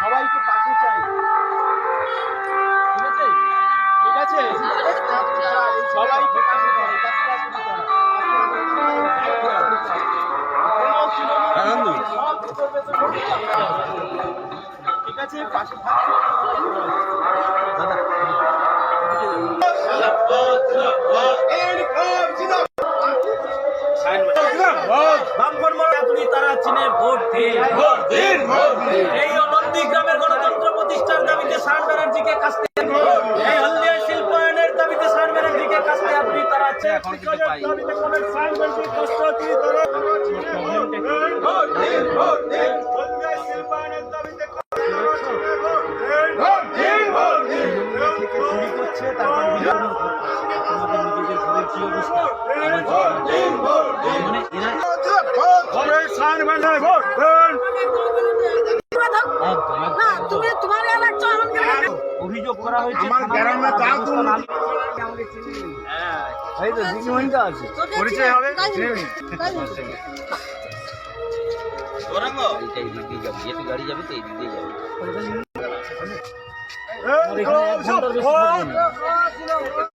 সবাইকে পাশে চাই। ঠিক আছে ঠিক আছে? সবাইকে পাশে চাই। ঠিক আছে? পাশে থাকবে আপনি তারা চীনে ভোট দিন এই নন্দীগ্রামের গণতন্ত্র প্রতিষ্ঠার দাবিতে সার ব্যানার্জিকে এই হলদিয়া শিল্পায়নের দাবিতে সার ব্যানার্জিকে আপনি তারা দাবিতে কোন সার ব্যানার্জি কষ্ট না তুমি তোমার এলাকা অভিযোগ করা হয়েছে আমার গ্রামে তা তো- এই তো দিদিমণিটা আছে। পরিচয় হবে? গাড়ি যাবে তো এই দিক দিয়ে যাবে এই, এখানে এক ঘণ্টার বেশি থাকব না। ছিল